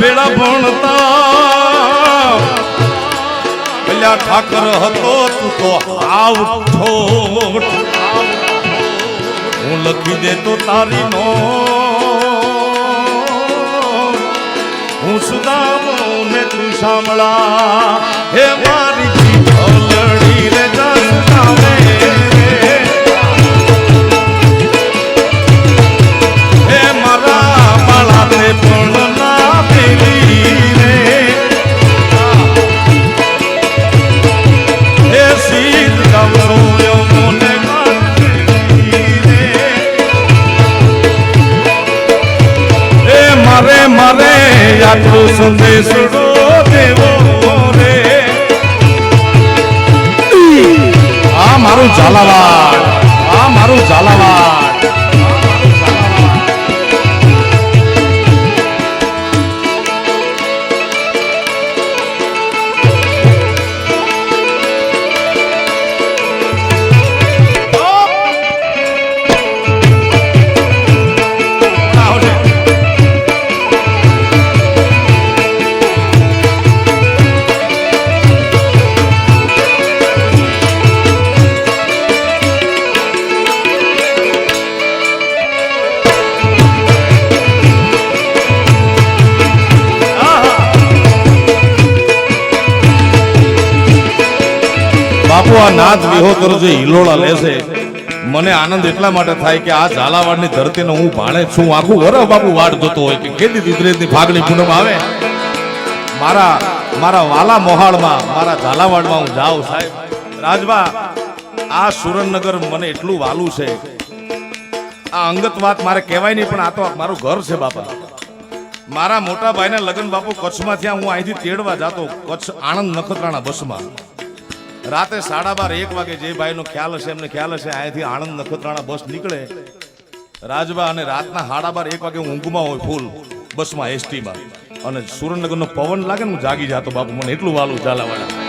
ભેળા ભણતા. પેલા ઠાકર હતો તું તો ઠોઠ. હું લખી દેતો તારી નો હું સુદામો ને તું સાંભળા. હે મારી આટલો સંદેશડો દેવો રે આ મારું ઝાલાવાડ આ મારું ઝાલાવાડ આ નાથ વિહોતર જે હિલોળા લેશે મને આનંદ એટલા માટે થાય કે આ ઝાલાવાડની ધરતીનો હું ભાણે છું. આખું વરસ બાપુ વાડ જોતો હોય કે કેદી દીધરેજની ફાગણી પૂનમ આવે? મારા મારા વાલા મોહાળમાં, મારા ઝાલાવાડમાં હું જાઉં, સાહેબ. રાજવા આ સુરેન્દ્રનગર મને એટલું વાલું છે. આ અંગત વાત મારે કહેવાય નહીં, પણ આ તો મારું ઘર છે, બાપા. મારા મોટા ભાઈના લગ્ન બાપુ કચ્છમાં થયા, હું અહીંથી તેડવા જાતો કચ્છ આણંદ નખત્રાણા બસમાં. રાતે સાડા બાર, એક વાગે જે ભાઈનો ખ્યાલ હશે, એમને ખ્યાલ હશે, અહીંયાથી આણંદ નખત્રાણા બસ નીકળે. રાજબા અને રાતના સાડા બાર, એક વાગે ઊંઘમાં હોય ફૂલ બસમાં એસટીમાં અને સુરેન્દ્રનગરનો પવન લાગે ને, હું જાગી જાતો, બાપુ, મને એટલું વાલું ઝાલાવાડા.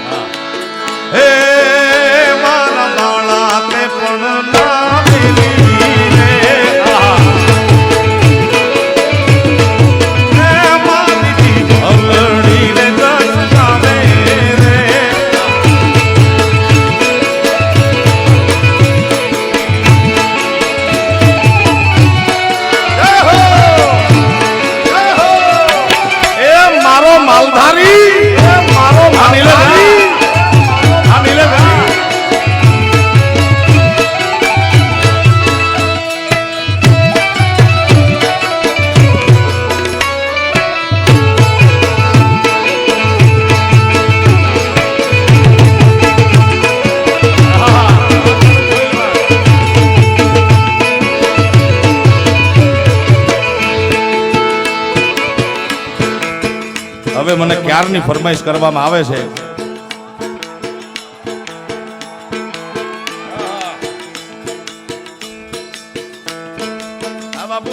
હવે મને ક્યારની ફરમાઈશ કરવામાં આવે છે?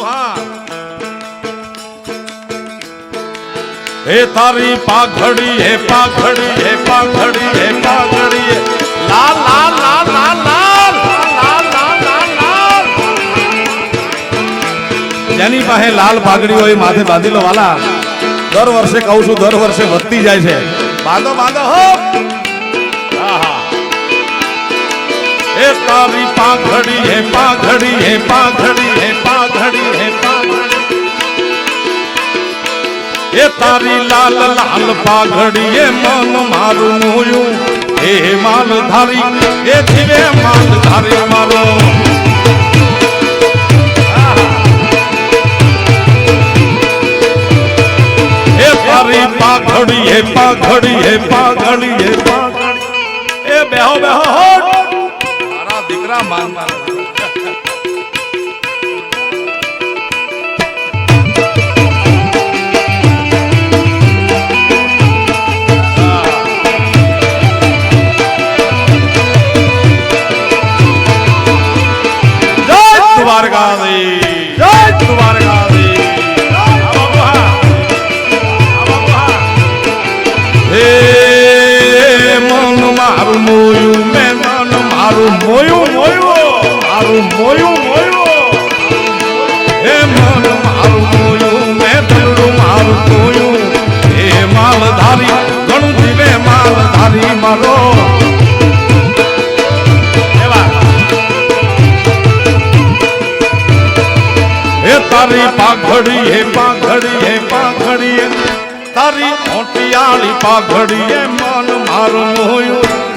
હા તારી પાઘડી હે પાઘડી હે પાઘડી હે પાઘડી લાલ લાલ લાલ લાલ લાલ લાલ લાલ લાલ લાલ. જેની પાસે લાલ પાઘડી હોય માથે બાંધી લો વાલા. દર વર્ષે કહું છું, દર વર્ષે વધતી જાય છે. બાંધો બાંધો હો એ તારી પાઘડી હે પાઘડી હે પાઘડી હે પાઘડી હે એ તારી લાલ લાલ પાઘડી, એ મન મારું મોયું હે માલધારી એ ધીરે માલ ધારે મારો. ઘડીએ પા ઘડીએ પા ઘડીએ પા એ બેહો બેહો મારા દીકરા માન દ્વારકા મોયું મોયું. મારું મોયું મોયું. હે મન મારું મોયું મે ભલું મારું મોયું. હે માલધારી ઘણું જીવે માલધારી મારો. હે તારી પાઘડી, હે પાઘડી હે પાઘડી તારી મોટિયાળી પાઘડી હે મન મારું મોયું.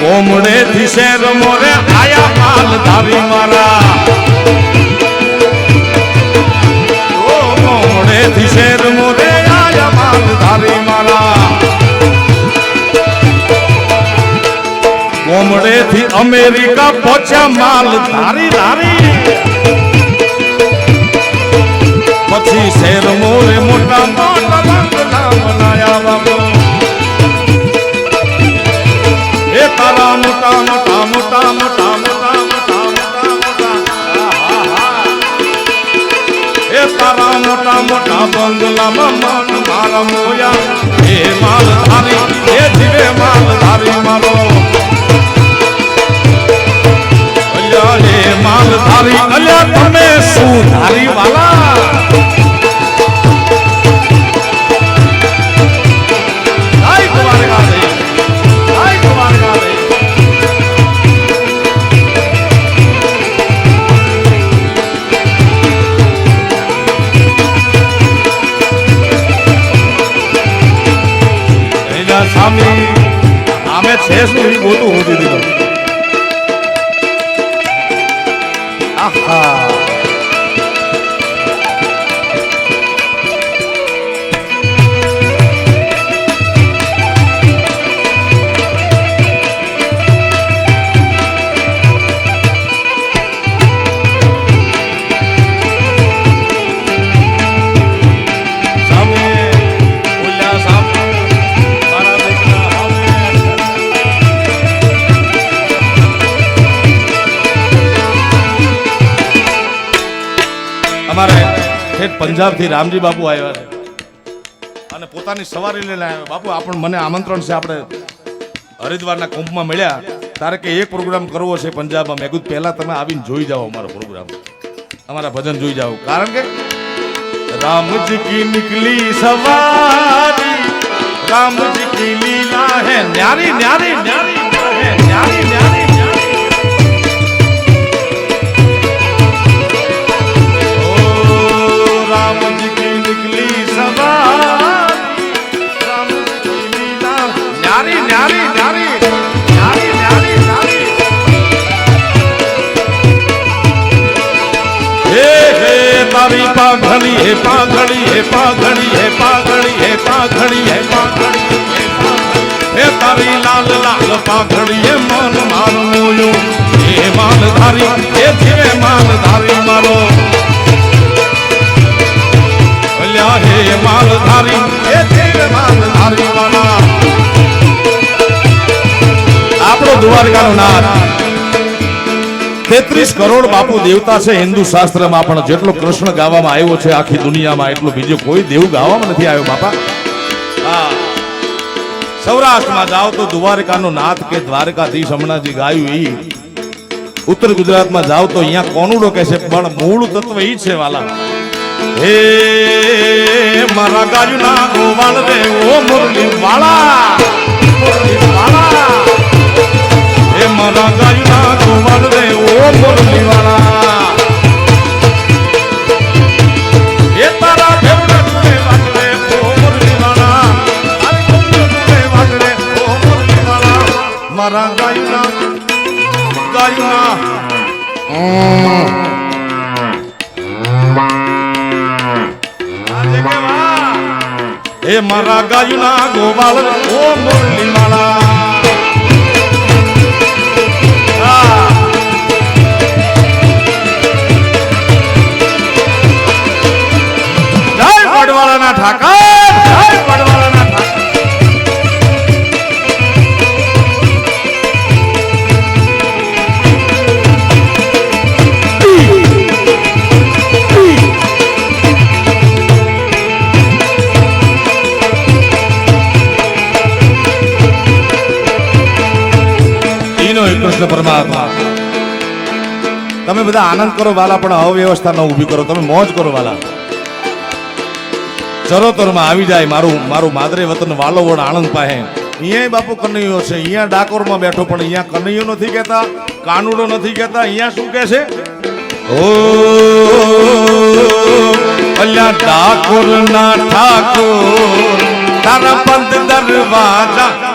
બોમડે થી શેર મોરે આયા માલ ધાવી મારા. થી અમેરિકા પહોંચ્યા માલ ધારી ધારી. પછી શેર 啊。અમારે ઠેઠ પંજાબથી રામજી બાપુ આવ્યા છે. અને પોતાની સવારી લઈને આવ્યા. બાપુ આપણ મને આમંત્રણ છે, આપણે હરિદ્વારના કુંભમાં મળ્યા. તારે કે એક પ્રોગ્રામ કરવો છે પંજાબમાં? મેં કીધું, પહેલા તમે આવીને જોઈ જાઓ અમારો પ્રોગ્રામ. અમારા ભજન જોઈ જાઓ. કારણ કે રામજી કી નીકળી સવારી રામજી કી લીલા હે. ન્યારી ન્યારી ન્યારી. પાઘડી, હે પાઘડી હે પાઘડી હે પાઘડી હે પાઘડી હે પાઘડી, હે તારી લાલ લાલ પાઘડી હે મન મારો મોયો. હે માલ ધારી હે જીવે માલ ધારી મારો. ભલ્યા હે માલ ધારી હે જીવે માલ ધારી મારા. આપણો દ્વારકાનો નાથ. તેત્રીસ કરોડ બાપુ દેવતા છે હિન્દુ શાસ્ત્રમાં, પણ જેટલો કૃષ્ણ ગાવામાં આવ્યો છે આખી દુનિયામાં, એટલો બીજો કોઈ દેવ ગાવામાં નથી આવ્યો, બાપા. સૌરાષ્ટ્રમાં જાઓ તો દ્વારકાનો નાથ કે દ્વારકાધીશ હમણાં ગાયું ઈ. ઉત્તર ગુજરાતમાં જાઓ તો અહીંયા કોનુડો કહે છે, પણ મૂળ તત્વ ઈ છે, વાલા. હે, મારા ગાયુના ગોવાળ રે, ઓ મુરલી વાળા મુરલી વાળા. હે મારા ગાયુના મારું મન રે ઓ મુરલીવાળા એ તારા ભેવડા તુને વાટલે ઓ મુરલીવાળા અરે કુંજો તુને મારા ગાયુના ગાયુના એ મારા ગાયુના કૃષ્ણ પરમાત્મા. તમે બધા આનંદ કરો વાલા, પણ અવ્યવસ્થા ન ઊભી કરો. તમે મોજ કરો વાલા. ચરોતરમાં આવી જાય મારું મારું માદરે વતન વાલો વડ આણંદ પાસે. અહીંયા બાપુ કનૈયો છે. અહીંયા ડાકોરમાં બેઠો, પણ અહીંયા કનૈયો નથી કહેતા. કાનુડો નથી કહેતા. અહીંયા શું કે છે? ઓ, અલ્યા ડાકોર ના ઠાકોર, તારા બંધ દરવાજા